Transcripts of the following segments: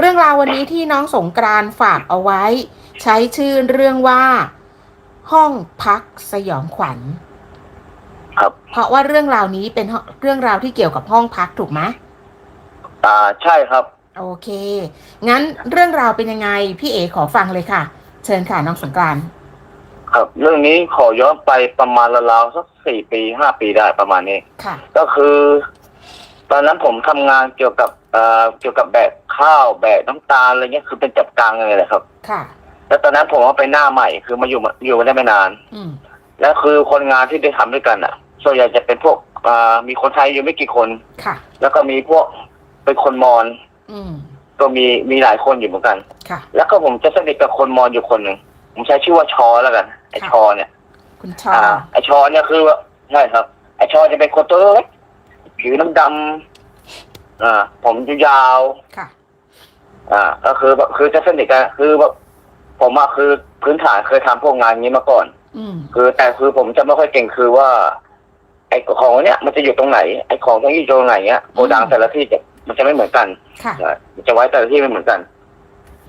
เรื่องราววันนี้ที่น้องสงกรานต์ฝากเอาไว้ ใช้ชื่อเรื่องว่า ห้องพักสยองขวัญครับ เพราะว่าเรื่องราวนี้เป็นเรื่องราวที่เกี่ยวกับห้องพักถูกไหมอ่าใช่ครับ โอเค งั้นเรื่องราวเป็นยังไง พี่เอขอฟังเลยค่ะ เชิญค่ะน้องสงกรานต์ครับ เรื่องนี้ขอย้อนไปประมาณราวๆสักสี่ปีห้าปีได้ประมาณนี้ค่ะ ก็คือ ตอนนั้นผมทำงานเกี่ยวกับ เอ่อเกี่ยวกับแบกข้าวแบกน้ำตาลอะไรเงี้ยคือเป็นจับกลางเลยแหละครับ ค่ะ แล้วตอนนั้นผมก็ไปหน้าใหม่คือมาอยู่มาอยู่มาได้ไม่นาน อืม แล้วคือคนงานที่ได้ทำด้วยกันอะ ส่วนใหญ่จะเป็นพวกอ่ามีคนไทยอยู่ไม่กี่คน ค่ะ แล้วก็มีพวกเป็นคนมอญอืม ก็มีมีหลายคนอยู่เหมือนกัน ค่ะ แล้วก็ผมจะสนิทกับคนมอญอยู่คนหนึ่งผมใช้ชื่อว่าชอแล้วกันไอค่ะชอเนี่ย คุณชออ่าไอชอเนี่ยคือว่าใช่ครับ ไอชอจะเป็นคนตัวเล็กผิวน้ำดำ อ่าผมยาวค่ะๆอ่า ก็คือแบบคือจะสนิทกันคือแบบผมอะคือพื้นฐานเคยทำพวกงานนี้มาก่อน อืม คือแต่คือผมจะไม่ค่อยเก่งคือว่า ไอของเนี้ยมันจะอยู่ตรงไหนไอของที่อยู่ตรงไหนเนี้ยโกดังแต่ละที่จะมันจะไม่เหมือนกันค่ะอ่ามันจะไว้แต่ละที่ไม่เหมือนกัน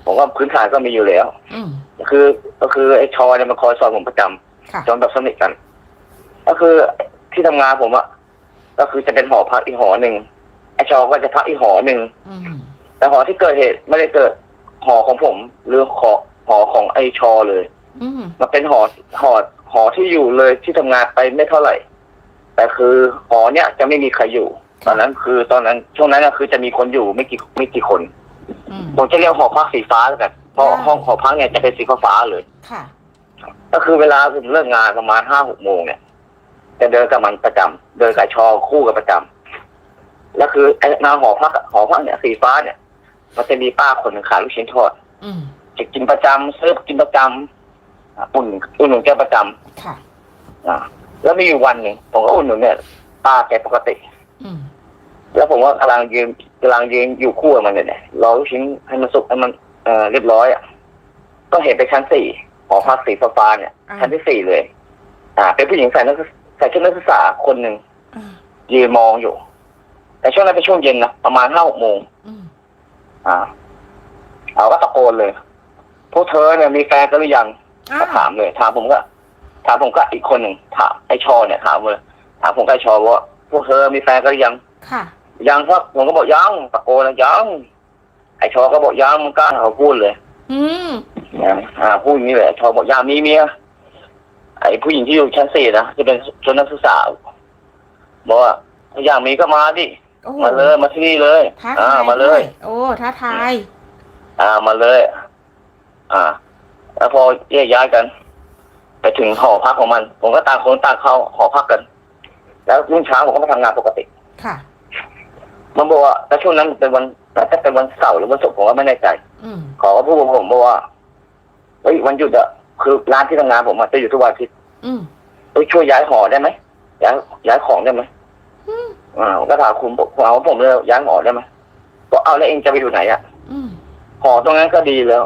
ผมว่าพื้นฐานก็มีอยู่แล้ว อืมคือก็คือไอ้ชอเนี่ยมันคอยสอนผมประจำค่ะ จนแบบสนิทกัน ก็คือที่ทำงานผมอะก็คือจะเป็นหอพักอีกหอหนึ่ง ไอ้ชอก็จะพักอีกหอหนึ่งอืมแต่หอที่เกิดเหตุไม่ได้เกิดหอของผมหรือหอหอของไอ้ชอเลย อืมมันเป็นหอหอหอที่อยู่เลยที่ทำงานไปไม่เท่าไหร่ แต่คือหอเนี่ยจะไม่มีใครอยู่ ตอนนั้นคือตอนนั้นช่วงนั้นก็คือจะมีคนอยู่ไม่กี่ไม่กี่คนอืม ผมจะเรียกหอพักสีฟ้าแล้วกันเพราะได้ห้องหอพักเนี่ยจะเป็นสีฟ้าๆเลย ค่ะ ก็คือเวลาผมเลิกงานประมาณห้าหกโมงเนี่ยจะเดินกับมันประจำเดินกับชอคู่กับประจำ แล้วคือไอ้หนาหอพักอะหอพักเนี่ยสีฟ้าเนี่ย มันจะมีป้าคนหนึ่งขายลูกชิ้นทอดอืมจะกินประจำซื้อกินประจำอะอุ่นอุ่นหนุนแกประจค่ะำอ่าแล้วมีอยู่วันหนึ่งผมก็อุ่นหนุนเนี่ยป้าแกปกติ อืมแล้วผมก็กำลังยืนกำลังยืนอยู่คู่กับมันเนี่ยรอลูกชิ้นให้มันสุกให้มันเอ่อเรียบร้อยอะก็เห็นไปชั้นสี่หอพักสีฟ้าๆเนี่ย อ่าชั้นที่สี่เลย อ่า เป็นผู้หญิงใส่นักศึกใส่ชุดนักศึกษาคนหนึ่งอ่ายืนมองอยู่ แต่ช่วงนั้นเป็นช่วงเย็นนะประมาณห้าหกโมงอืมอ่าเราก็ตะโกนเลยพวกเธอเนี่ยมีแฟนกันหรือยังอ้าก็ถามเลย ถามผมก็ ถามผมก็อีกคนหนึ่งถามไอชอเนี่ยถามเลยถามผมกับไอชอว่าพวกเธอมีแฟนกันหรือยังค่ะยังครับผมก็บอกยังตะโกนแล้วยังไอชอก็บอกยังมันกล้าเขาพูดเลย อืมนะอ่าพูดอย่างนี้เลยไอ้ชอบอกยังมีเมียไอผู้หญิงที่อยู่ชั้นสี่นะจะเป็นชนนักศึกษาบอกว่าอยากมีก็มาดิ โอ้โหมาเลยมาที่นี่เลยท้าอ่าทายมาเลยด้วยโอ้ท้าทาย อ่ามาเลย อ่า แล้วพอแยกย้ายกัน ไปถึงหอพักของมัน ผมก็ต่างคนต่างเข้าหอพักกัน แล้วรุ่งเช้าผมก็มาทำงานปกติ ค่ะ มันบอกว่าแต่ช่วงนั้นเป็นวันแต่ถ้าเป็นวันเสาร์หรือวันศุกร์ผมก็ไม่แน่ใจ อืมขอก็พูดกับผมบอกว่าเฮ้ยวันหยุดอะคือร้านที่ทำงานผมอะจะอยู่ทุกวันอาทิตย์อืมเฮ้ยช่วยย้ายหอได้ไหมย้ายย้ายของได้ไหม อืมอ่าผมก็ถามคุณบอกถามว่าผมเลยย้ายหอได้ไหมบอกเอาแล้วเองจะไปอยู่ไหนอะอืมหอตรงนั้นก็ดีแล้ว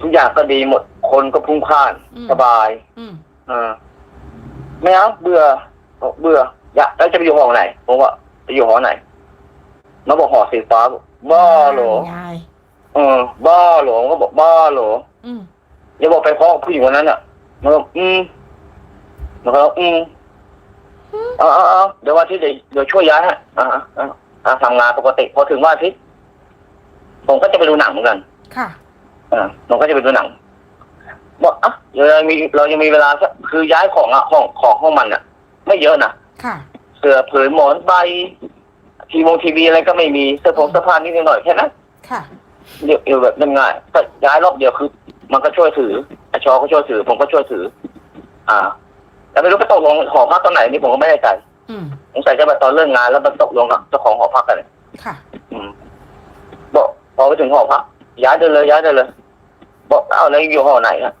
ทุกอย่างก็ดีหมดคนก็พลุ่งพล่านอืมสบายอืมอ่าไม่เอาเบื่อบอกเบื่อ อยากแล้วจะไปอยู่หอไหนผมว่าไปอยู่หอไหนมาบอกหอสีฟ้าบอกบ้าเหรอ ยายเออบ้าเหรอผมก็บอกบ้าเหรอ อืมอย่าบอกไปเพราะผู้หญิงคนนั้นอะมันก็อืมมันก็อืม เอาเอาเอาเดี๋ยววันอาที่เดี๋ยวเดี๋ยวช่วยย้ายฮะอ่าอ่าอ่าทำงานปกติพอถึงวันอาทิตย์ผมก็จะไปดูหนังเหมือนกันค่ะ อ่าผมก็จะไปดูหนังบอกอะเรายังมีเรายังมีเวลาสักคือย้ายของอะของของห้องมันอะไม่เยอะนะค่ะ เสื้อผืนหมอนใบทีวงทีวีอะไรก็ไม่มีเสื้อผงเสื้อผ้านิดหน่อยแค่นั้น ค่ะ เดี๋ยวเดี๋ยวแบบง่ายๆก็ย้ายรอบเดียวคือ มันก็ช่วยถือไอชอก็ช่วยถือ ผมก็ช่วยถือ อ่า แต่ไม่รู้ไปตกลงหอพักตอนไหนนี่ผมก็ไม่แน่ใจอืมสงสัยจะไปตอนเลิกงานแล้วมันตกลงกับเจ้าของหอพักกันเนี่ยค่ะ อืมบอกพอไปถึงหอพักย้ายเดินเลยย้ายเดินเลย บอกเอ้าแล้วอยู่หอไหนอะ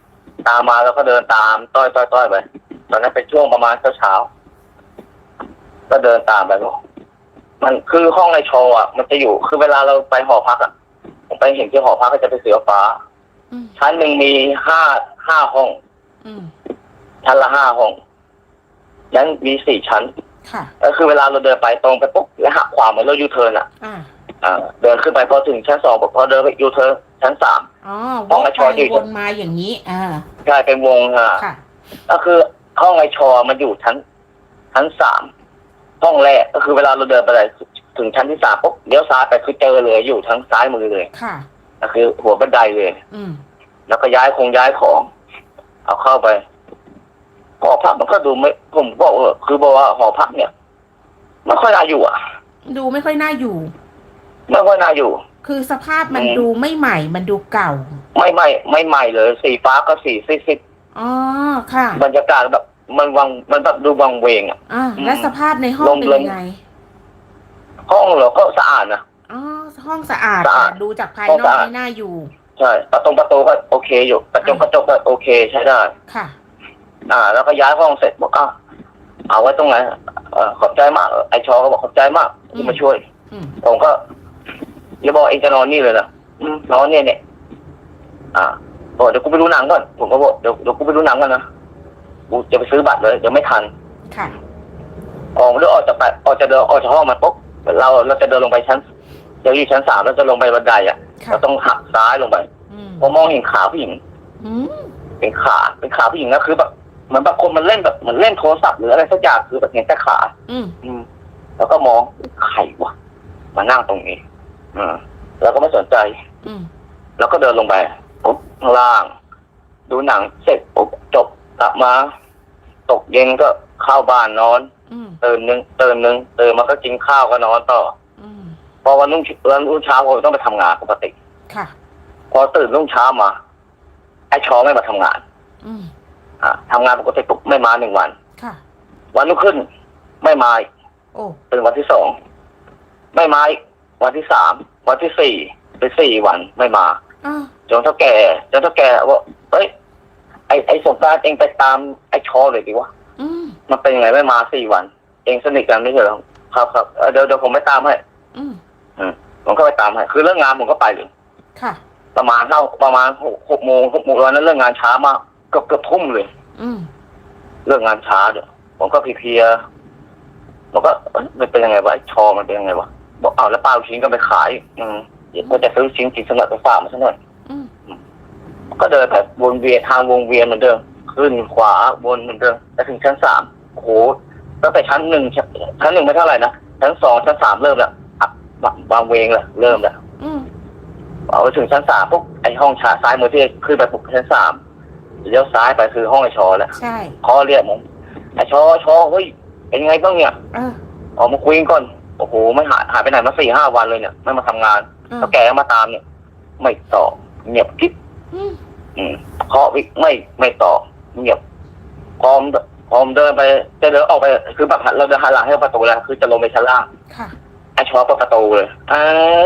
ตามมาแล้วก็เดินตามต้อยต้อยต้อยไปตอนนั้นเป็นช่วงประมาณเช้าเช้าๆก็เดินตามไปบอกมันคือห้องไอชออะ มันจะอยู่คือเวลาเราไปหอพักอะผมไปเห็นที่หอพักก็จะเป็นสีฟ้า อืมชั้นหนึ่งมีห้าห้าห้อง อืมชั้นละห้าห้อง นั้นมีสี่ชั้น ค่ะ ก็คือเวลาเราเดินไปตรงไปปุ๊บแล้วหักขวาเหมือนเรายูเทิร์นอะอ่า อ่าเดินขึ้นไปพอถึงชั้นสองพอเดินไปยูเธอร์ชั้นสาม อ๋อห้องวไอ้กชอไปที่วนมาอย่างนี้ อ่าใช่เป็นวงอะค่ะ ก็คือห้องไอชอมันอยู่ชั้นชั้นสามห้องแรกก็คือเวลาเราเดินไปเลยถึงชั้นที่สามปุ๊บเลี้ยวซ้ายไปคือเจอเลยอยู่ทางซ้ายมือเลยค่ะ ก็คือ หัวบันไดเลย อืม แล้วก็ย้ายคงย้ายของ เอาเข้าไป หอพักมันก็ดูไม่ผมบอกเออคือบอกว่าหอพักเนี่ยไม่ค่อยน่าอยู่อะ ดูไม่ค่อยน่าอยู่ ไม่ค่อยน่าอยู่ คือสภาพมันอืม ดูไม่ใหม่ มันดูเก่า ไม่ไม่ไม่ใหม่เลย สีฟ้าก็สีซีดอ๋อ ค่ะๆบรรยากาศแบบ มันวังมันแบบดูวังเวงอะ อ่า อืมและสภาพในห้องลม เป็นลมยังไง ห้องเราก็สะอาดนะ อ๋อ ห้องสะอาดสะอาดดูจากภายห้องนอสะกอาด ไม่น่าอยู่ ใช่ประตูประตูก็โอเคอยู่กระจกอะกระจกก็โอเคใช้ได้ ค่ะ อ่า แล้วก็ย้ายห้องเสร็จบอกอ้าวเอาไว้ตรงไหนเออขอบใจมาก ไอชอก็บอกขอบใจมากที่มาช่วย อืมผมก็อย่าบอกเองจะนอนนี่เลยนะอืมนอนเนี่ยเนี่ยอ่าบอกเดี๋ยวกูไปดูหนังก่อน ผมก็บอกเดี๋ยวเดี๋ยวกูไปดูหนังก่อนนะ กูจะไปซื้อบัตรเลยเดี๋ยวไม่ทัน ค่ะ ออกเรือออกจากไปออกจากเดินออกจากห้องมาปุ๊บเราเราจะเดินลงไปชั้นเดี๋ยวอยู่ชั้นสามเราจะลงไปบันไดอะค่ะ เราต้องหักซ้ายลงไปอืมผมมองเห็นขาผู้หญิงอืมเป็นขาเป็นขาผู้หญิงนะคือแบบ เหมือนแบบคนมันเล่นแบบเหมือนเล่นโทรศัพท์หรืออะไรสักอย่างคือแบบเห็นแต่ขา อืมอืม แล้วก็มองใครวะมานั่งตรงนี้ อืมแล้วก็ไม่สนใจ อืมแล้วก็เดินลงไปปุ๊บข้างล่าง ดูหนังเสร็จปุ๊บจบกลับมา ตกเย็นก็เข้าบ้านนอนอืมตื่นหนึ่งตื่นหนึ่งตื่นมาก็กินข้าวก็นอนต่ออืมพอวันรุ่งวันรุ่งเช้าผมต้องไปทำงานปกติ ค่ะ พอตื่นรุ่งเช้ามา ไอ้ชอไม่มาทำงาน อืม อะทำงานปกติปุ๊บไม่มาหนึ่งวัน ค่ะ วันรุ่งขึ้น ไม่มาอีกโอ้เป็นวันที่สองไม่มาอีกวันที่สามวันที่สี่เป็นสี่วันไม่มา อ้าวจนเท่าแก่จนเท่าแก่ว่าเฮ้ยไอไอสงกรารเองไปตามไอชอเลยดีวะอืมมันเป็นยังไงไม่มาสี่วัน เองสนิทกันไม่ใช่เหรอครับครับเออเดี๋ยวเดี๋ยวผมไปตามให้อืมผมก็ไปตามให้คือเรื่องงานผมก็ไปเลย ค่ะ ประมาณเท่าประมาณหกหกโมงหกโมงวันนั้นเรื่องงานช้ามากเกือบเกือบทุ่มเลย อืมเรื่องงานช้าเดี๋ยวผมก็เพลียๆผมก็เอ้ยมันเป็นยังไงวะไอ้ชอมันเป็นยังไงวะบอกเอาแล้วป้าเอาชิ้นก็ไปขาย อืมเดี๋ยวก็จะซื้อชิ้นกินสนัดไปฝากมันซะหน่อยอืมก็เดินไปวนเวียนทางวงเวียนเหมือนเดิมขึ้นขวาวนเหมือนเดิมแล้วถึงชั้นสามโอ้โหตั้งแต่ชั้นหนึ่งชั้นชั้นหนึ่งไม่เท่าไหร่นะชั้นสองชั้นสามเริ่มแล้วอะวางเวงแล้วเริ่มแล้ว อืม เอาไปถึงชั้นสามปุ๊บไอห้องชาซ้ายมือที่ขึ้นไปปุ๊บชั้นสาม เลี้ยวซ้ายไปคือห้องไอชอแล้วใช่พอเรียกผมไอชอชอเฮ้ยเป็นไงบ้างเนี่ยเออออกมาคุยกันก่อนโอ้โหไม่หายหายไปไหนมาสี่ห้าวันเลยเนี่ยไม่มาทำงานเออแล้วแกก็มาตามเนี่ย ไม่ตอบเงียบกิ๊บอืมอืมเคาะวิไม่ไม่ตอบเงียบพร้อมพร้อมเดินไป จะเดินออกไปคือแบบเราเดินหันหลังให้ประตูแล้วคือจะลงไปชั้นล่าง ค่ะ ไอชอเปิดประตูเลยเออ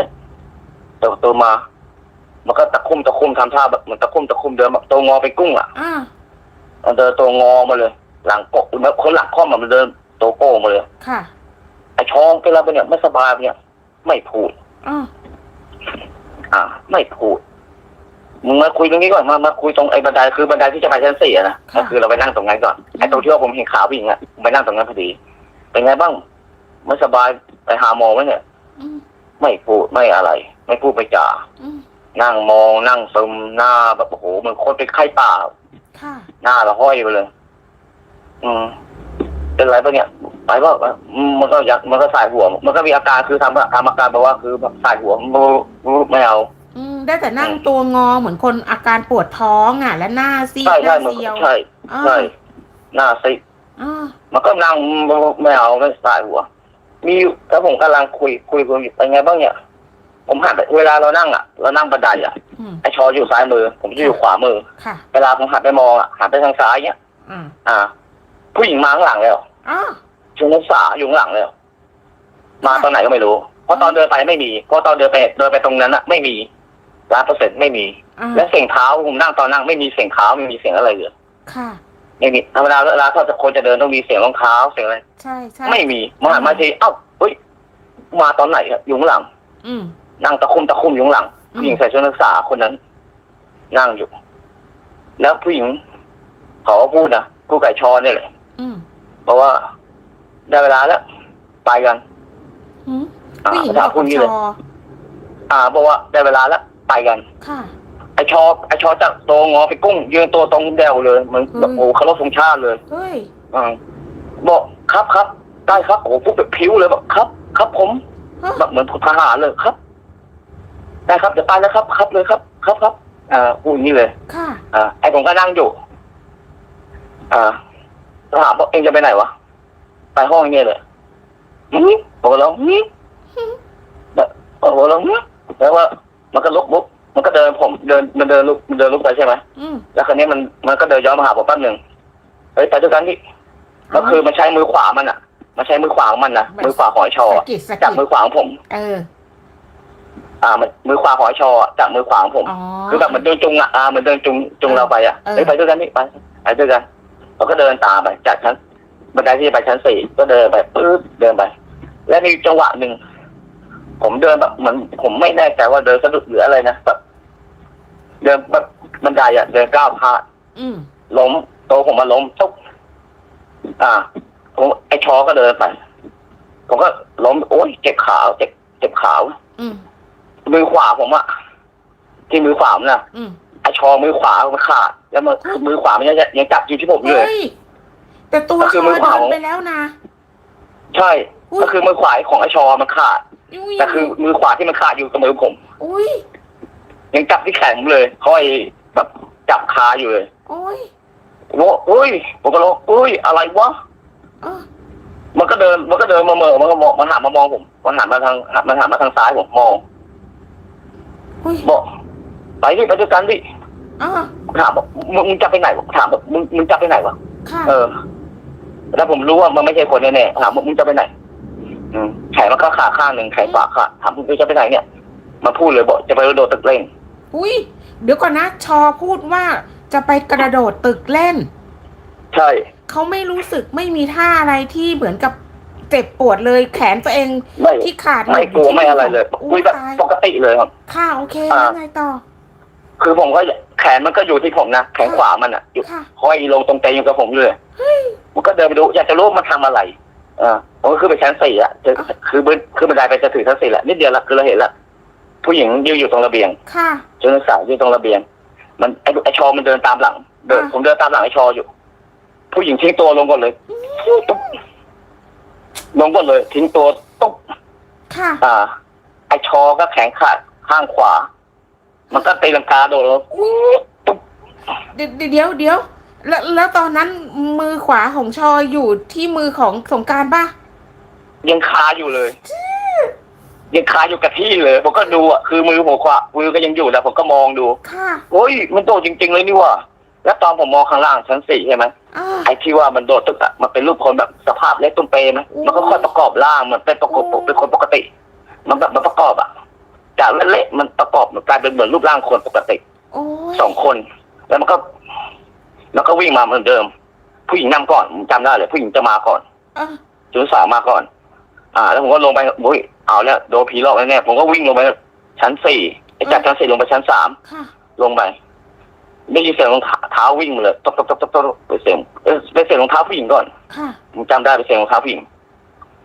เปิดประตูมา มันก็ตะคุ่มตะคุ่มทำท่าแบบเหมือนตะคุ่มตะคุ่มเดินแบบตัวงอไปนกุ้งอะอ่ามันเดินตัวงอมาเลย หลังกกแบบคนหลังค่อมอะมันเดินตัวโก้มาเลยค่ะไอชองเป็นอะไรไปเนี่ยไม่สบายเนี่ย ไม่พูดอ่าอ่า ไม่พูดมึงมาคุยตรงนี้ก่อนมามาคุยตรงไอ้บันไดคือบันไดที่จะไปชั้นสี่อะนะก็คือเราไปนั่งตรงนั้นก่อนไอ้ตรงที่ว่าผมเห็นขาผู้หญิงอะผมไปนั่งตรงนั้นพอดี เป็นไงบ้างไม่สบายไปหาหมอไหมเนี่ยอืมไม่พูดไม่อะไร ไม่พูดไม่จาอืม นั่งมองนั่งซึมหน้าแบบโอ้โหเหมันคนเป็นไข้ป่า ค่ะ หน้าละห้อยไปเลย อืม เป็นไรปะเนี่ยไปว่าอืมมันก็ยักมันก็สายหัว มันก็มีอาการคือทำทำอาการแบบว่าคือแบบสายหัวไม่เอาอืมได้แต่นั่งตัวงอเหมือนคนอาการปวดท้องอะ และหน้าซีดใช่หใช่น้ามันเซียวใช่อ่าใช่หน้าซิดอ่ามันก็นั่งไม่เอาไม่สายหัว มีอยู่แล้วผมกำลังคุยคุยคุยอยู่เป็นไงบ้างเนี่ย ผมหันไปเวลาเรานั่งอะ เรานั่งบันไดอะอืมไอชออยู่ซ้ายมือ ผมจะอยู่ขวามือ ค่ะ เวลาผมหันไปมองอะหันไปทางซ้ายเนี่ยอ่าอ่า ผู้หญิงมาข้างหลังแล้วอ่าชุนักศึกษาอยู่ข้างหลังแล้ว มาตอนไหนก็ไม่รู้ เพราะตอนเดินไปไม่มีเพราะตอนเดินไปเดินไปตรงนั้นอะไม่มีร้านเปอร์เซ็นต์ไม่มี อ่าและเสียงเท้าผมนั่งตอนนั่งไม่มีเสียงเท้าไม่มีเสียงอะไรเลยค่ะ ไม่มีธรรมดาเวลาถ้าจะคนจะเดินต้องมีเสียงรองเท้าเสียงอะไร ใช่ใช่ไม่มีมาหันมาทีเอ้าเฮ้ยมาตอนไหนอะอยู่ข้างหลัง อืม นั่งตะคุ่มตะคุ่มอยู่ข้างหลังอืมผู้หญิงใส่ชุดนักศึกษาคนนั้น นั่งอยู่ แล้วผู้หญิงเขาก็พูดนะผู้ไก่ชอเนี่ยแหละอืมบอกว่า ได้เวลาแล้วไปกันอืมอ่าผู้หญิงถาบมอกพูดกับงี้ชเลย ออ่าบอกว่าได้เวลาแล้วไปกัน ค่ะไอชอไอชอจากตัวงอไปกุ้ง ยืนตัวตรงเดวเลยเหมือนแบบอืมโอ้เคารพธงชาติเลย เฮ้ยอ่าบอกครับครับได้ครับโอ้พูดแบบพิ้วเลยแบบครับ ครับผม ฮะแบบเหมือนทหารเลยครับ ได้ครับจะไปแล้วครับครับเลยครับครับครับอ่าพูดอย่างนี้เลยค่ะอ่าไอผมก็นั่งอยู่อ่าถามว่าเองจะไปไหนวะไปห้องอย่างเงี้ยเลยอืมผมก็ร้องอืมแบบผมก็ร้องอืมแล้วว่า มันก็ลุกลุกมันก็เดินผมเดินมันเดินลุกมันเดินลุกไปใช่ไหมอืมแล้วคราวนี้มันมันก็เดินย้อนมาหาผมแป๊บหนึ่งเฮ้ยไปด้วยกันที่ก็คือมันใช้มือขวามันอะ มันใช้มือขวาของมันนะมือขวาของไอชอสะอะกิดสะจับกิดมือขวาของผม เออ อ่ามันมือขวาของไอชออะจับมือขวาของผม อ๋อ คือแบบเหมันเดินจุงอะอ่าเหมันเดินจุงจุงเราไปอะเออ เฮ้ยไปด้วยกันนี่ไปไปด้วยกันเราก็เดินตามไปจากชั้นบันไดที่จะไปชั้นสี่ก็เดินไปปึ๊บเดินไป และมีจังหวะหนึ่งผมเดินแบบเหมือนผมไม่แน่ใจว่าเดินสะดุดหรืออะไรนะแบบเดินแบบบันไดอะเดินก้าวพลาด อืม ล้มโตวผมมาล้มตุ๊บอ่าผมไอชอก็เดินไป ผมก็ล้มโอ๊ยเจ็บขาเจ็บเจ็บขาอืม มือขวาผมอะที่มือขวาผมนะอืมไอชอมือขวามันขาดแล้วมือมือขวามันยังยังจับอยู่ที่ผมอยู่เลยเฮ้ยแต่ตัวก็ชคืออมือขเดิวา นไปแล้วนะ ใช่ อุ๊ย ก็คือมือขวาของไอชอมันขาดอุ้ยแต่คือมือขวาที่มันขาดอยู่กับมือผม อุ้ยยังจับที่แขนผมเลยเขาไอแบบจับคาอยู่เลยโอ้ยผมว่าอุ้ยผมก็ร้องอุ้ยอะไรวะ เออมันก็เดินมันก็เดินมาเหม่อมันก็มองมันหันมามองผมมันหันมาทางมันหันมาทางซ้ายผมมอง อุ้ยบอกไปดิไปด้วยกันดิอ่าถามบอกมึงมึงจะไปไหนวะถามแบบมึงมึงจะไปไหนวะค่ะเออ แล้วผมรู้ว่ามันไม่ใช่คนแน่ๆถามว่ามึงจะไปไหน อืมแขนมันก็ขาข้างหนึ่งแขนขวาขาถามมึงจะไปไหนเนี่ยมาพูดเลยบอกจะไปโดดตึกเร่งอุ้ยเดี๋ยวก่อนนะ ชอพูดว่าจะไปกระโดดตึกเล่น ใช่ เขาไม่รู้สึกไม่มีท่าอะไรที่เหมือนกับ เจ็บปวดเลยแขนตัวเองไม่ที่ขาดไม่กลัวไม่อะไรเลยอุ้คุยยแบบตายปกติเลยครับค่ะโอเคอ่าแล้วไงต่อ คือผมก็แขนมันก็อยู่ที่ผมนะแขนขวามันอะอยู่ค่ะห้อยลงตรงเตงอยู่กับผมเลยเฮ้ยมันก็เดินไปดู อยากจะรู้ว่ามันทำอะไรอ่าผมก็ขึ้นไปชั้นสี่อะจะอะคือบึ้นขึ้นบันไดไปจะถึงชั้นสี่แหละนิดเดียวละคือเราเห็นละผู้หญิงยืนอยู่ตรงระเบียง ค่ะเจ้าหน้าสาวยืนตรงระเบียง มันไอ้ไอชอมันเดินตามหลัง เดินอะผมเดินตามหลังไอชออยู่ ผู้หญิงทิ้งตัวลงก่อนเลย ตุ๊บลงก่อนเลยทิ้งตัวตุ๊บค่ะ อ่า ไอชอก็แขนขาดข้างขวา มันก็ตีลังกาโดดลงตุ๊บเดี๋ยวเดี๋ยวเดี๋ยวแล้วแล้วตอนนั้นมือขวาของชออยู่ที่มือของสงกรารป่ะ ยังคาอยู่เลย ยังคาอยู่กับที่เลยผมก็ดูอะคือมือผมขวามือก็ยังอยู่แต่ผมก็มองดู ค่ะ โอ้ยมันโดดจริง ๆ เลยนี่หว่า แล้วตอนผมมองข้างล่างชั้นสี่ใช่ไหมอ่าไอ้ที่ว่ามันโดดตึกอะมันเป็นรูปคนแบบสภาพเล็กตุ้มเปไหมโอ้มันก็ค่อยประกอบร่างมันเป็นประกอบโอ้เป็นคนปกติ มันแบบมันประกอบอะจากเละๆมันประกอบมันกลายเป็นเหมือนรูปร่างคนปกติโอ้ยสองคน แล้วมันก็ แล้วก็วิ่งมาเหมือนเดิม ผู้หญิงนำก่อนผมจำได้เลย ผู้หญิงจะมาก่อน อะจุนสาวมาก่อน อ่า แล้วผมก็ลงไปโอ้ยเอาแล้วโดนผีหลอกแน่ๆผมก็วิ่งลงไปชั้นสี่ไอ้จากชั้นสี่ลงไปชั้นสามค่ะ ลงไป ได้ยินเสียงรองเท้าวิ่งมาเลยตบตบตบตบตบไปเสียงเอ้ยเป็นเสียงรองเท้าผู้หญิงก่อนค่ะ ผมจำได้เป็นเสียงรองเท้าผู้หญิง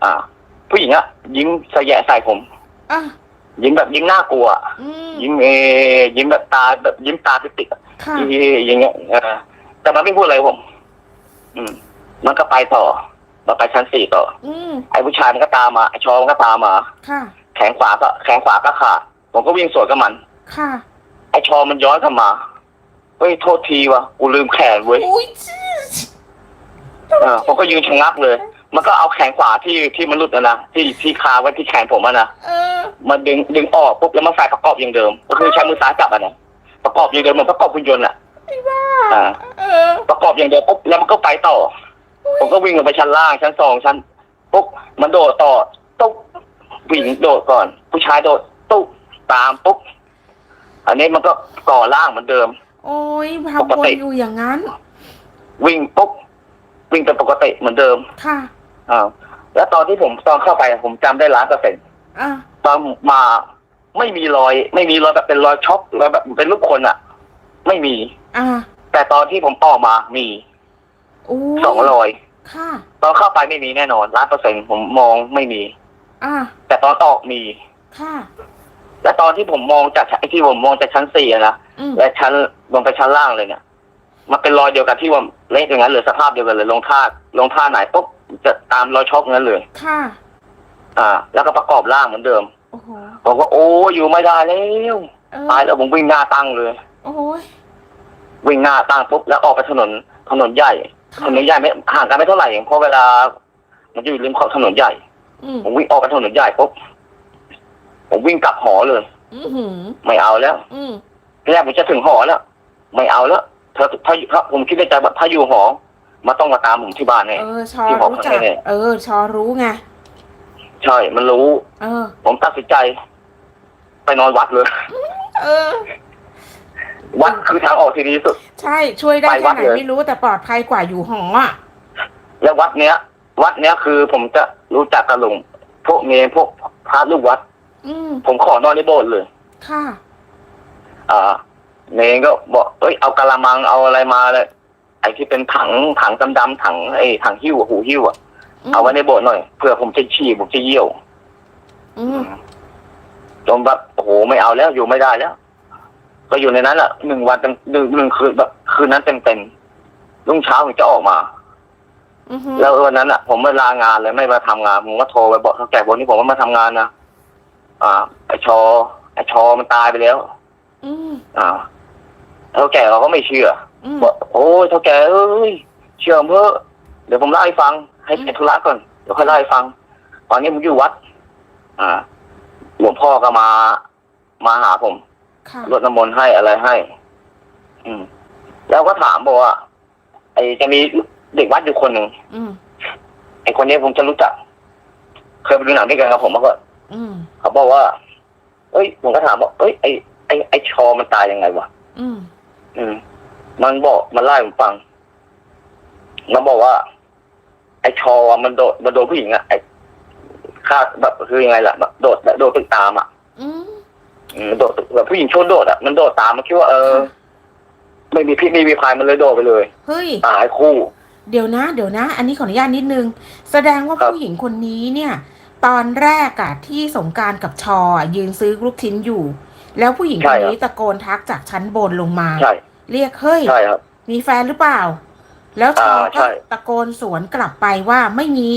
อ่า ผู้หญิงอะยิ้มสะแยะใส่ผม อะ ยิ้มแบบยิ้มน่ากลัวอะอืม ยิ้มเอยิ้มแบบตาแบบยิ้มตาติดๆอะค่ะ เออย่างเงี้ยเออแต่มันไม่พูดอะไรกับผม อืม มันก็ไปต่อมาไปชั้นสี่ต่อ อืม ไอ้ผู้ชายมันก็ตามมาไอ้ชอมันก็ตามมา ค่ะ แขนขวาก็แขนขวาก็ขาดผมก็วิ่งสวนกับมัน ค่ะ ไอ้ชอมันย้อนกลับมา เฮ้ยโทษทีวะกูลืมแขนเว้ยอุ้ยชื่อเออผมก็ยืนชะงักเลย มันก็เอาแขนขวาที่ที่มันหลุดนะนะที่ที่คาไว้ที่แขนผมอะนะเออมาดึงดึงออกปุ๊บแล้วมาใส่ประกอบอย่างเดิม ก็คือใช้มือซ้ายจับอะนะประกอบอย่างเดิมเหมือนประกอบหุ่นยนต์อะไอ้บ้าอ่าเออประกอบอย่างเดิมปุ๊บแล้วมันก็ไปต่อ ผมก็วิ่งลงไปชั้นล่างชั้นสองชั้นปุ๊บมันโดดต่อตุ๊บผู้หญิงโดดก่อน ผู้ชายโดดตุ๊บตามปุ๊บอันนี้มันก็ก่อร่างเหมือนเดิม โอ้ยปกทำวนติอยู่อย่างนั้น วิ่งปุ๊บวิ่งเป็นปกติเหมือนเดิม ค่ะอ่าแล้วตอนที่ผมตอนเข้าไปผมจำได้ล้านเปอร์เซ็นต์อะตอนมาไม่มีรอย ไม่มีรอยแบบเป็นรอยช็อกรอยแบบเป็นรูปคนอะไม่มีอะแต่ตอนที่ผมออกมามีอุ้ยสองรอยค่ะตอนเข้าไปไม่มีแน่นอนล้านเปอร์เซ็นต์ผมมองไม่มีอะแต่ตอนออกมีค่ะแล้วตอนที่ผมมองจากไอ้ที่ผมมองจากชั้นสี่อะนะ อืมและชั้นลงไปชั้นล่างเลยเนี่ย มันเป็นรอยเดียวกันที่ว่าเละอย่างนั้นเลยสภาพเดียวกันเลยลงท่าลงท่าไหนปุ๊บจะตามรอยช็อกนั้นเลย ค่ะ อ่า แล้วก็ประกอบร่างเหมือนเดิมโอ้โห ผมก็โอ้อยู่ไม่ได้แล้วเออ ตายแล้วผมวิ่งหน้าตั้งเลย โอ้ยวิ่งหน้าตั้งปุ๊บแล้วออกไปถนนถนนใหญ่ถนนใหญ่ไม่ห่างกันไม่เท่าไหร่เองเพราะเวลา มันจะอยู่ริมขอบถนนใหญ่ อืมผมวิ่งออกไปถนนใหญ่ปุ๊บผมวิ่งกลับหอเลย อือหือ ไม่เอาแล้ว อืม ทีแรกผมจะถึงหอแล้ว ไม่เอาแล้วถ้าถ้าถ้าผมคิดในใจว่าถ้าอยู่หอมาต้องมาตามผมที่บ้านแน่เออชอที่บอกรู้จักให้เนี่ยเออ ชอรู้ไงใช่มันรู้ เออ ผมตัดสินใจ ไปนอนวัดเลย เออ วัดคือทางออกที่ดีที่สุด ใช่ช่วยได้ไปแค่วัดไหนเลย ไม่รู้แต่ปลอดภัยกว่าอยู่หออะแล้ววัดเนี้ย วัดเนี้ยคือผมจะรู้จักกับหลวงพวกเมนพวกพระลูกวัด อืมผมขอนอนในโบสถ์เลย ค่ะ อ่าเนงก็บอกเอ้ยเอากะละมังเอาอะไรมาเลยไอ้ที่เป็นถังถังดำๆถังไอ้ถังหิ้วอะหูหิ้วอะอืมเอาไว้ในโบสถ์หน่อยเผื่อผมจะฉี่ผมจะเยี่ยวอืมจนแบบโอ้โหไม่เอาแล้วอยู่ไม่ได้แล้ว ก็อยู่ในนั้นแหละหนึ่งวันเต็มหนึ่งหนึ่งคืนแบบคืนนั้นเต็มเต็มๆรุ่งเช้าถึงจะออกมา อือหือแล้ววันนั้นอะ ผมไม่ลางานเลยไม่มาทำงานผมก็โทรไปบอกเท่าแก่วันนี้ผมว่ามาทำงานนะอ่าไอชอไอชอมันตายไปแล้ว อืมอ่าเท่าแก่เขาก็ไม่เชื่ออืม บอกโอ้ยเท่าแก่เอ้ยเชื่อผมเถอะเดี๋ยวผมเล่าให้ฟัง ให้เสร็จธุระก่อนเดี๋ยวค่อยเล่าให้ฟัง ตอนนี้ผมอยู่วัด อ่าหลวงพ่อก็มา มาหาผม ค่ะ รดน้ำมนต์ให้อะไรให้ อืม แล้วก็ถามบอกว่า ไอจะมีเด็กวัดอยู่คนหนึ่งอืม ไอคนนี้ผมจะรู้จัก เคยไปดูหนังด้วยกันกับผมมาก่อนอืม เขาบอกว่า เอ้ย ผมก็ถามว่าเอ้ย ไอไอไอชอมันตายยังไงวะอืม อืม มันบอกมันไล่ผมฟัง มันบอกว่า ไอชออะมันโดดมันโดนผู้หญิงอะไอคาดแบบคือยังไงล่ะแบบโดดแบบโดดตึกตามอะอืม อืมมันโดดตึกแบบผู้หญิงชนโดดอะมันโดดตามมันคิดว่าเออ ไม่มีพิษไม่มีภัยมันเลยโดดไปเลย เฮ้ย ตายคู่ เดี๋ยวนะ เดี๋ยวนะ อันนี้ขออนุญาตนิดนึง แสดงว่าครับ ผู้หญิงคนนี้เนี่ย ตอนแรกอะที่สงกรารกับชออะยืนซื้อลูกชิ้นอยู่ แล้วผู้หญิงคนนี้ตะโกนทักจากชั้นบนลงมา ใช่ เรียกเฮ้ยใช่ครับ มีแฟนหรือเปล่า แล้วชออ่าก็ใช่ตะโกนสวนกลับไปว่าไม่มี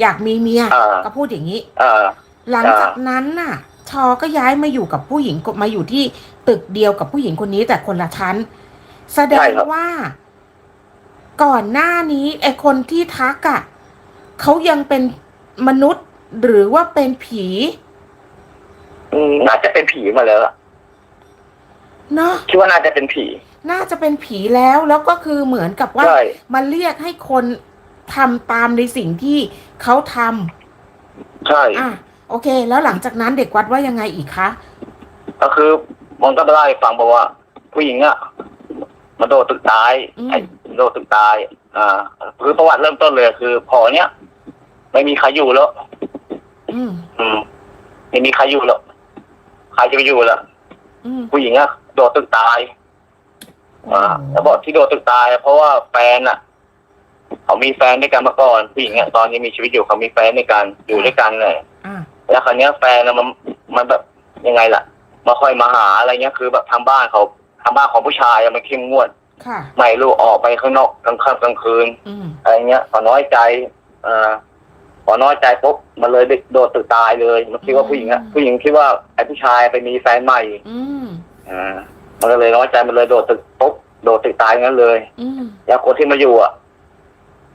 อยากมีเมียอ่า ก็พูดอย่างนี้ อ่า หลังจากนั้นน่ะ ชอก็ย้ายมาอยู่กับผู้หญิงมาอยู่ที่ตึกเดียวกับผู้หญิงคนนี้แต่คนละชั้น แสดใช่งครับ ว่า ก่อนหน้านี้ไอคนที่ทักอะเขายังเป็นมนุษย์หรือว่าเป็นผี อืมน่าจะเป็นผีมาแล้วอะเนาะคิดว่าน่าจะเป็นผี น่าจะเป็นผีแล้วแล้วก็คือเหมือนกับว่าใช่มาเรียกให้คนทำตามในสิ่งที่เขาทำใช่ อะโอเค แล้วหลังจากนั้นเด็กวัดว่ายังไงอีกคะก็คือมันก็เล่าให้ฟังบอกว่า ผู้หญิงอะมาโดดตึกตายอืมไอ้โดดตึกตาย อ่า คือประวัติเริ่มต้นเลยคือพอเนี้ยไม่มีใครอยู่แล้ว อืม อืมไม่มีใครอยู่แล้ว ใครจะไปอยู่ล่ะ อืมผู้หญิงอะโดดตึกตาย อ่าแล้วบอกที่โดดตึกตายเพราะว่าแฟนอะเขามีแฟนด้วยกันมาก่อนผู้หญิงอะตอนนี้มีชีวิตอยู่เขามีแฟนด้วยกันอยู่ด้วยกันเลยอ่าแล้วคราวเนี้ยแฟนน่ะมันมันแบบยังไงล่ะมาค่อยมาหาอะไรเงี้ยคือแบบทางบ้านเขาทางบ้านของผู้ชายอะมันเข้มงวด ค่ะ ไม่รู้ออกไปข้างนอกกลางค่ำกลางคืน อืมอะไรเงี้ยพอน้อยใจเอ่อ พอน้อยใจปุ๊บมันเลยโดดตึกตายเลย มันคิดว่าผู้หญิงอะผู้หญิงคิดว่าไอ้ผู้ชายไปมีแฟนใหม่อืมอ่ามันก็เลยน้อยใจมันเลยโดดตึกปุ๊บโดดตึกตายงั้นเลยอืมแล้วคนที่มาอยู่อะ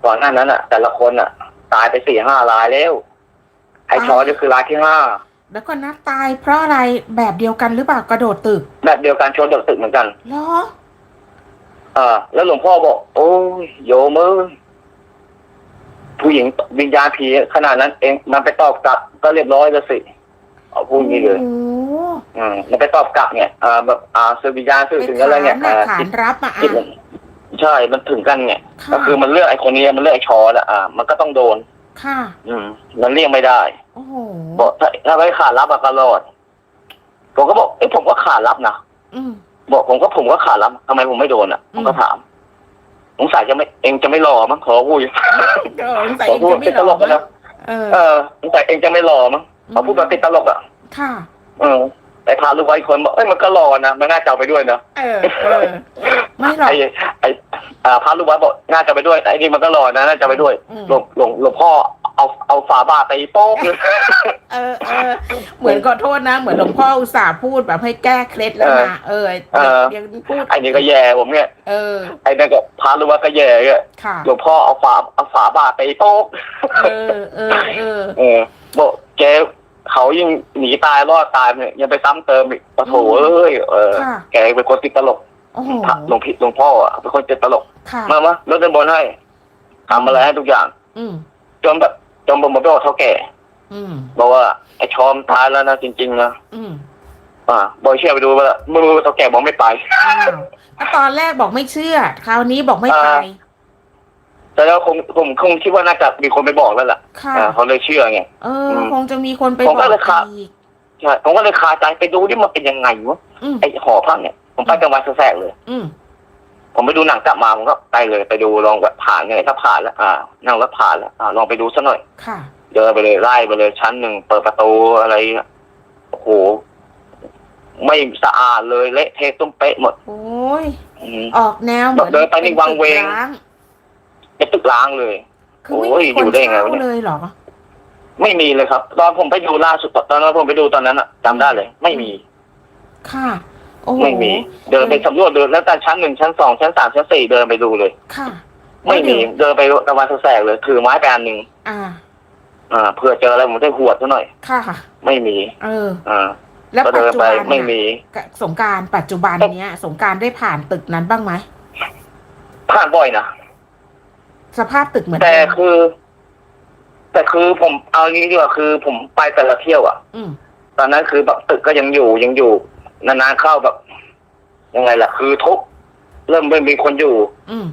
ก่อนหน้านั้นอะ แต่ละคนอะ ตายไปสี่ห้ารายแล้วไอ้ชอนี่คือรายที่ห้าแล้วก็นัดตายเพราะอะไรแบบเดียวกันหรือเปล่ากระโดดตึกแบบเดียวกันชนโดดตึกเหมือนกันเหรออ่าแล้วหลวงพ่อบอก โอ้ยโยมเอ้ย ผู้หญิงวิญญาณผีขนาดนั้นเองมันไปตอบกลับก็เรียบร้อยแล้วสิเอาพูดอย่างนี้เลย โอ้โหอืมมันไปตอบกลับเนี่ยอ่าแบบอ่าสื่อวิญญาณสื่อไปถึงอะไรเนี่ยขานอ่าน่ะขานจิตรับอะจิตอะ มันใช่มันถึงกันเนี่ย ค่ะ ก็คือมันเลือกไอ้คนนี้มันเลือกไอ้ชอแล้วอ่า มันก็ต้องโดน ค่ะ อืม มันเลี่ยงไม่ได้ โอ้โหบอกถ้าถ้าไม่ขาดรับอะก็รอด ผมก็บอกเอ้ยผมก็ขาดรับนะอืม บอกผมก็ผมก็ขาดรับทำไมผมไม่โดนอะ ผมก็ถาม สงสัยจะไม่เองจะไม่รอมั้งขอพูดเออสงสัยขอเองพูดจะไม่ติดหตลลอกกนะเออ เออสงสัยเองจะไม่รอมั้งเขาพูดแบบติดตลกอะค่ะ เออแต่อ้พาลูกไว้คนบอกเอ้ยมันก็รอนะมันน่าจะเอาไปด้วยนะเออ เออ ไม่หรอก ไอ้ไอ้อ่าพาลูกไว้บอกน่าจะไปด้วยแต่ไอ้นี่มันก็รอนะน่าจะไปด้วยอืม หลวงหลวงหลวงพ่อ เอาเอาฝาบาทตีโป๊กเลย เออเออเหมือนขอโทษนะ เหมือนหลวงพ่ออุตส่าห์พูดแบบให้แก้เคล็ดแล้วนะเออเออ ยังพูดไอ้นี่ก็แย่ผมเนี่ยเออ ไอ้นั่นก็พาลูกไว้ก็แย่เนี่ยค่ะหลวงพ่อเอาฝาเอาฝาบาทตีโป๊กเออเออเออเออบอกแกเขายิ่งหนีตายรอดตายเนี่ยยังไปซ้ำเติมอีกโอ้โถเอ้ยเออค่ะแกเป็นคนติดตลกโอ้โหพระหลวงพี่หลวงพ่ออะเป็นคนติดตลกค่ะมามารถเดินบนให้ทำอะไรให้ทุกอย่าง อืม จนแบบจนผมมาบอกเท่าแก่อืม บอกว่าไอ้ชอมตายแล้วนะจริงๆนะอืมอ่าบอยเชื่อไปดูมาแล้วมือเท่าแก่บอกไม่ไป อ้าวก็ตอนแรกบอกไม่เชื่อ คราวนี้บอกไม่ไป อ่า แต่แล้วคงผมคงคิดว่าน่าจะมีคนไปบอกแล้วล่ะค่ะ อ่าเขาเลยเชื่อไง เออมคงจะมีคนไปผมบก็อกเลยค่ะอีกใช่ผมก็เลยคาใจไปดูที่มันเป็นยังไงวะอืมไอ้หอพักเนี่ยผมไปกลางวันแสกๆเลย อืม ผมไปดูหนังกลับมาผมก็ไปเลยไปดูลองแบบผ่านไงถ้าผ่านแล้วอ่านั่งรถผ่านแล้วอ่าลองไปดูสักหน่อยค่ะ เดินไปเลยไล่ไปเลยชั้นหนึ่งเปิดประตูอะไรเงี้ยโอ้โหไม่สะอาดเลยเละเทะตุ้มเป๊ะหมด โอ้ยอืม ออกแนวเหมือนเดินไปนี่วังเวงป็นตึกร้างเป็นตึกล้างเลย คือไม่โอ้ยมีคอยู่นได้ไงวะเช่าเนี่ย เลยเหรอไม่มีเลยครับ ตอนผมไปดูล่าสุดตอนนั้นผมไปดูตอนนั้นอะจำได้เลย ไม่มี ค่ะ โอ้โหไม่มี เดินไปสำรวจเดินแล้วแต่ชั้นหนึ่งชั้นสองชั้นสามชั้นสี่เดินไปดูเลย ค่ะไม่มีแล้วเดี๋ยวเดินไปตะวันแสกๆเลยถือไม้ไปอันหนึ่งอ่า อ่าเผื่อเจออะไรผมได้หวดซะหน่อย ค่ะ ไม่มี เอออ่าแล้วก็ปัจเดินจุไปบันไม่น่ะมีกับสงกรารปัจจุบันเนี้ย สงกรารได้ผ่านตึกนั้นบ้างไหมผ่านบ่อยนะสภาพตึกเหมือนแต่เดิมคือ แต่คือผมเอางี้ดีกว่าคือ ผมไปแต่ละเที่ยวอะอืมตอนนั้นคือแบบตึกก็ยังอยู่ยังอยู่ นานๆเข้าแบบยังไงล่ะ คือทุบเริ่มไม่มีคนอยู่ อืม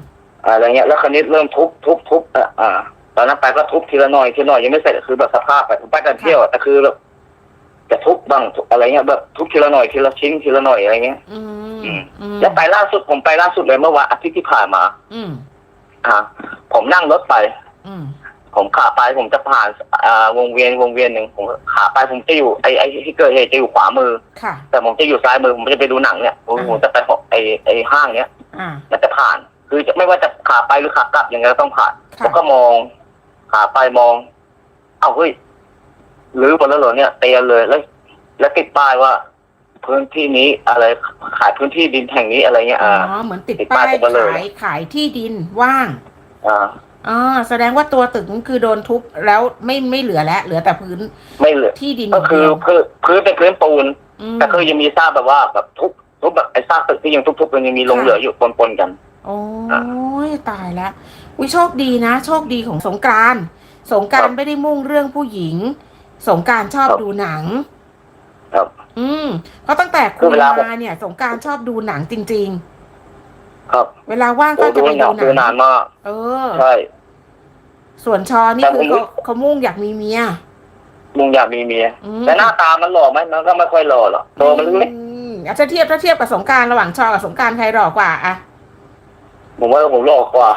อะไรเงี้ยแล้วคราวนี้เริ่มทุบทุบทุบอะอ่าตอนนั้นไปก็ทุบทีละหน่อยทีละหน่อยยังไม่เสร็จคือแบบสภาพไปผมไปแต่เที่ยวอะแต่คือแบบจะทุบบ้างอะไรเงี้ยแบบทุบทีละหน่อยทีละชิ้นทีละหน่อยอะไรเงี้ย อืมอืมอืมแล้วไปล่าสุดผมไปล่าสุดเลยเมื่อวันอาทิตย์ที่ผ่านมา อืมอ่าผมนั่งรถไป อืม ผมขาไปผมจะผ่านอ่าวงเวียนวงเวียนหนึ่งผมขาไปผมจะอยู่ไอ้ไอ้ที่เกิดเหตุจะอยู่ขวามือ ค่ะ แต่ผมจะอยู่ซ้ายมือผมจะไปดูหนังเนี่ยผมอ่า ผมจะไปหอไอ้ไอ้ห้างเนี้ยอ่า มันจะผ่าน คือจะไม่ว่าจะขาไปหรือขากลับยังไงก็ต้องผ่านค่ะ ผมก็มองขาไปมอง เอ้าเฮ้ยหรือหมดแล้วเหรอเนี่ยเตียนเลยแล้ว แล้วติดป้ายว่า พื้นที่นี้อะไรขายพื้นที่ดินแห่งนี้อะไรเงี้ยอ๋อ่า อเหมือนติดติดป้าป้ายยติดมาเลย ขายขายที่ดินว่าง อ่า อ๋อแสดงว่าตัวตึกนี่คือโดนทุบแล้วไม่ไม่เหลือแล้วเหลือแต่พื้นไม่เหลือที่ดินก็คืออย่างเดียวพื้นพื้นเป็นพื้นปูนมแต่คือยังมีซากแบบว่าแบบทุบทุบแบบไอ้ซากตึกที่ยังทุบๆกันยังมีหลงเหลืออยู่ปนๆกันโอ้ยตายแล้ววิโชคดีนะ โชคดีของสงกราร สงกราครัรบไม่ได้มุ่งเรื่องผู้หญิง สงกรารชอบครับดูหนัง ครับ อืมเพราะตั้งแต่คืคุอยเวลามาเนี่ย สงกรารชอบดูหนังจริง ครับๆเวลาว่างโอ้ก็จะดูไปหนัดูงหนัดูนานงมากเออ ใช่ส่วนชอนี่แต่คือผมเขาเขามุ่งอยากมีเมีย ลุงอยากมีเมียอืม แต่หน้าตามันหล่อไหมมันก็ไม่ค่อยหล่อหรอกตัวมันเล็กอืมอะถ้าเทียบถ้าเทียบกับสงกรารระหว่างชอกับสงกรารใครหล่อกว่าอะ ผมว่าผมหล่อกว่า